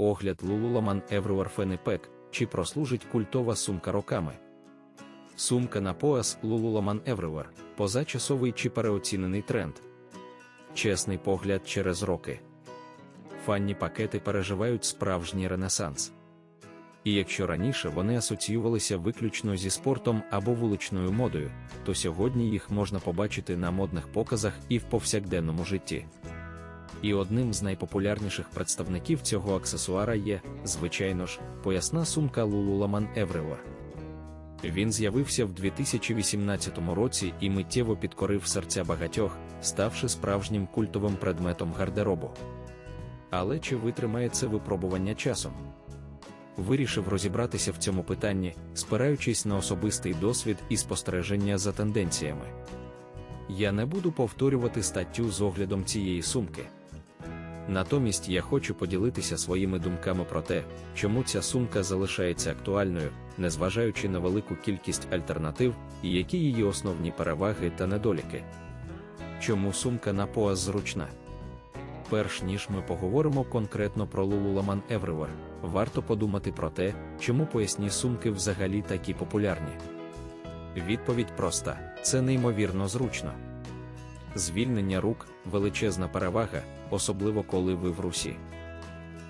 Огляд Lululemon Everywhere Fanny Pack, чи прослужить культова сумка роками. Сумка на пояс Lululemon Everywhere – позачасовий чи переоцінений тренд. Чесний погляд через роки. Фанні пакети переживають справжній ренесанс. І якщо раніше вони асоціювалися виключно зі спортом або вуличною модою, то сьогодні їх можна побачити на модних показах і в повсякденному житті. І одним з найпопулярніших представників цього аксесуара є, звичайно ж, поясна сумка Lululemon Everywhere. Він з'явився в 2018 році і миттєво підкорив серця багатьох, ставши справжнім культовим предметом гардеробу. Але чи витримає це випробування часом? Вирішив розібратися в цьому питанні, спираючись на особистий досвід і спостереження за тенденціями. Я не буду повторювати статтю з оглядом цієї сумки. Натомість я хочу поділитися своїми думками про те, чому ця сумка залишається актуальною, незважаючи на велику кількість альтернатив, і які її основні переваги та недоліки. Чому сумка на пояс зручна? Перш ніж ми поговоримо конкретно про Lululemon Everywhere, варто подумати про те, чому поясні сумки взагалі такі популярні. Відповідь проста: це неймовірно зручно. Звільнення рук величезна перевага, особливо коли ви в русі.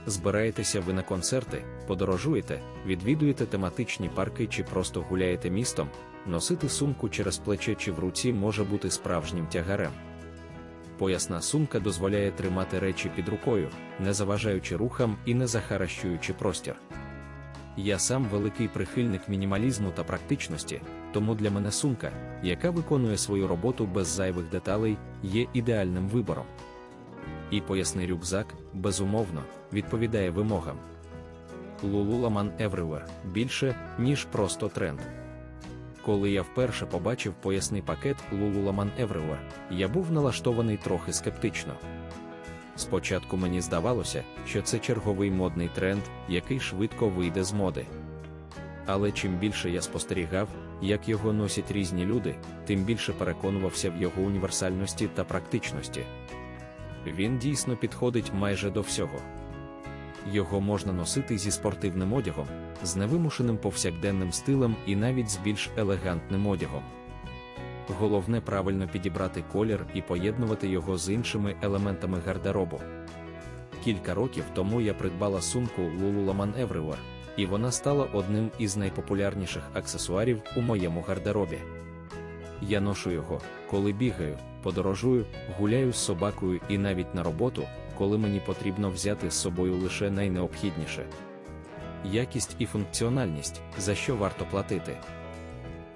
Збираєтеся ви на концерти, подорожуєте, відвідуєте тематичні парки чи просто гуляєте містом, носити сумку через плече чи в руці може бути справжнім тягарем. Поясна сумка дозволяє тримати речі під рукою, не заважаючи рухам і не захаращуючи простір. Я сам великий прихильник мінімалізму та практичності, тому для мене сумка, яка виконує свою роботу без зайвих деталей, є ідеальним вибором. І поясний рюкзак, безумовно, відповідає вимогам. Lululemon Everywhere більше, ніж просто тренд. Коли я вперше побачив поясний пакет Lululemon Everywhere, я був налаштований трохи скептично. Спочатку мені здавалося, що це черговий модний тренд, який швидко вийде з моди. Але чим більше я спостерігав, як його носять різні люди, тим більше переконувався в його універсальності та практичності. Він дійсно підходить майже до всього. Його можна носити зі спортивним одягом, з невимушеним повсякденним стилем і навіть з більш елегантним одягом. Головне правильно підібрати колір і поєднувати його з іншими елементами гардеробу. Кілька років тому я придбала сумку Lululemon Everywhere, і вона стала одним із найпопулярніших аксесуарів у моєму гардеробі. Я ношу його, коли бігаю, подорожую, гуляю з собакою і навіть на роботу, коли мені потрібно взяти з собою лише найнеобхідніше. Якість і функціональність, за що варто платити.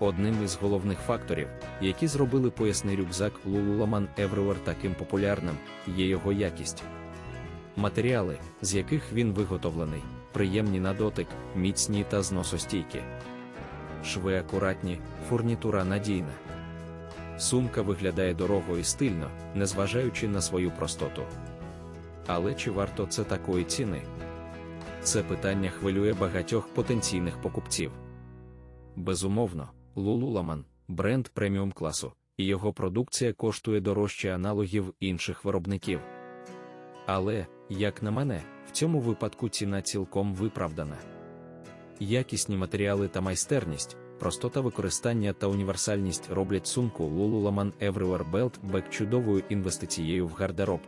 Одним із головних факторів, які зробили поясний рюкзак Lululemon Everywhere таким популярним, є його якість. Матеріали, з яких він виготовлений, приємні на дотик, міцні та зносостійкі. Шви акуратні, фурнітура надійна. Сумка виглядає дорого і стильно, незважаючи на свою простоту. Але чи варто це такої ціни? Це питання хвилює багатьох потенційних покупців. Безумовно, Lululemon – бренд преміум класу, і його продукція коштує дорожче аналогів інших виробників. Але, як на мене, в цьому випадку ціна цілком виправдана. Якісні матеріали та майстерність, простота використання та універсальність роблять сумку Lululemon Everywhere Belt Bag чудовою інвестицією в гардероб.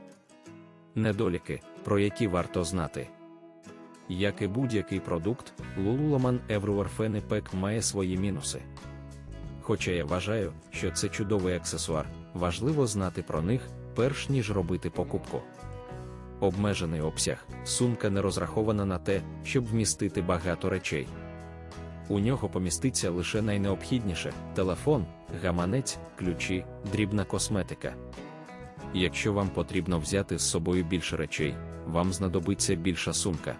Недоліки, про які варто знати. Як і будь-який продукт, Lululemon Everywhere Fanny Pack має свої мінуси. Хоча я вважаю, що це чудовий аксесуар, важливо знати про них, перш ніж робити покупку. Обмежений обсяг, сумка не розрахована на те, щоб вмістити багато речей. У нього поміститься лише найнеобхідніше телефон, гаманець, ключі, дрібна косметика. Якщо вам потрібно взяти з собою більше речей, вам знадобиться більша сумка.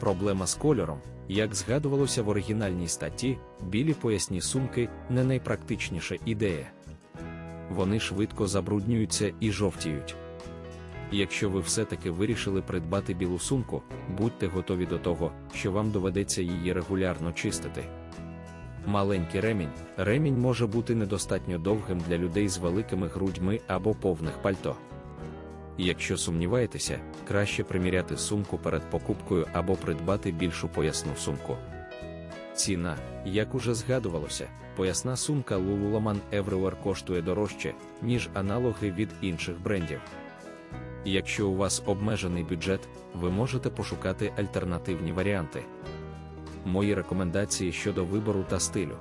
Проблема з кольором, як згадувалося в оригінальній статті, білі поясні сумки не найпрактичніша ідея. Вони швидко забруднюються і жовтіють. Якщо ви все-таки вирішили придбати білу сумку, будьте готові до того, що вам доведеться її регулярно чистити. Маленький ремінь. Ремінь може бути недостатньо довгим для людей з великими грудьми або повних пальто. Якщо сумніваєтеся, краще приміряти сумку перед покупкою або придбати більшу поясну сумку. Ціна, як уже згадувалося, поясна сумка Lululemon Everywhere коштує дорожче, ніж аналоги від інших брендів. Якщо у вас обмежений бюджет, ви можете пошукати альтернативні варіанти. Мої рекомендації щодо вибору та стилю.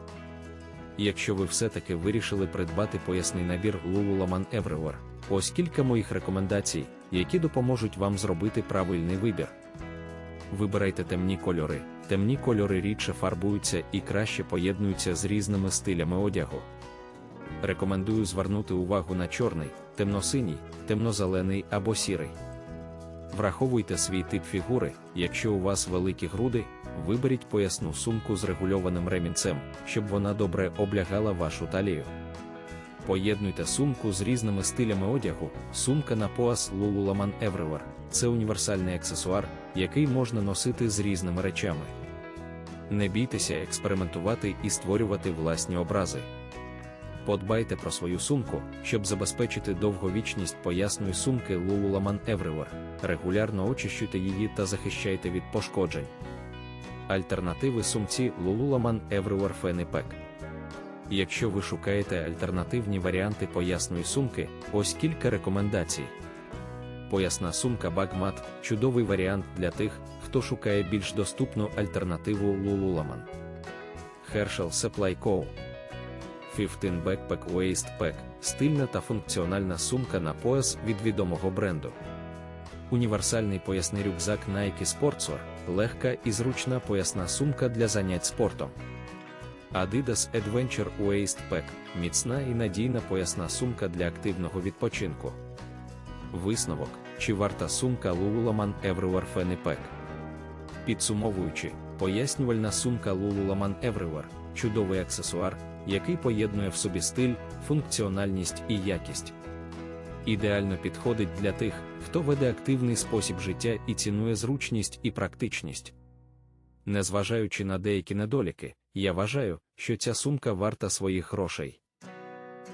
Якщо ви все-таки вирішили придбати поясний набір Lululemon Everywhere, ось кілька моїх рекомендацій, які допоможуть вам зробити правильний вибір. Вибирайте темні кольори. Темні кольори рідше фарбуються і краще поєднуються з різними стилями одягу. Рекомендую звернути увагу на чорний, темно-синій, темно-зелений або сірий. Враховуйте свій тип фігури, якщо у вас великі груди, виберіть поясну сумку з регульованим ремінцем, щоб вона добре облягала вашу талію. Поєднуйте сумку з різними стилями одягу, сумка на пояс Lululemon Everywhere – це універсальний аксесуар, який можна носити з різними речами. Не бійтеся експериментувати і створювати власні образи. Подбайте про свою сумку, щоб забезпечити довговічність поясної сумки Lululemon Everywhere. Регулярно очищуйте її та захищайте від пошкоджень. Альтернативи сумці Lululemon Everywhere Fanny Pack. Якщо ви шукаєте альтернативні варіанти поясної сумки, ось кілька рекомендацій. Поясна сумка Bagmat – чудовий варіант для тих, хто шукає більш доступну альтернативу Lululemon. Herschel Supply Co. 15 Backpack Waist Pack – стильна та функціональна сумка на пояс від відомого бренду. Універсальний поясний рюкзак Nike Sportswear – легка і зручна поясна сумка для занять спортом. Adidas Adventure Waist Pack – міцна і надійна поясна сумка для активного відпочинку. Висновок, чи варта сумка Lululemon Everywhere Fanny Pack? Підсумовуючи, пояснювальна сумка Lululemon Everywhere – чудовий аксесуар, який поєднує в собі стиль, функціональність і якість. Ідеально підходить для тих, хто веде активний спосіб життя і цінує зручність і практичність. Незважаючи на деякі недоліки, я вважаю, що ця сумка варта своїх грошей.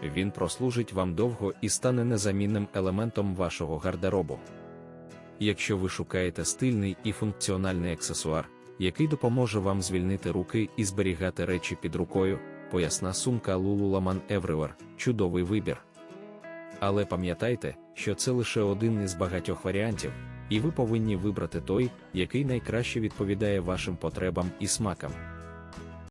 Він прослужить вам довго і стане незамінним елементом вашого гардеробу. Якщо ви шукаєте стильний і функціональний аксесуар, який допоможе вам звільнити руки і зберігати речі під рукою, поясна сумка Lululemon Everywhere – чудовий вибір. Але пам'ятайте, що це лише один із багатьох варіантів, і ви повинні вибрати той, який найкраще відповідає вашим потребам і смакам.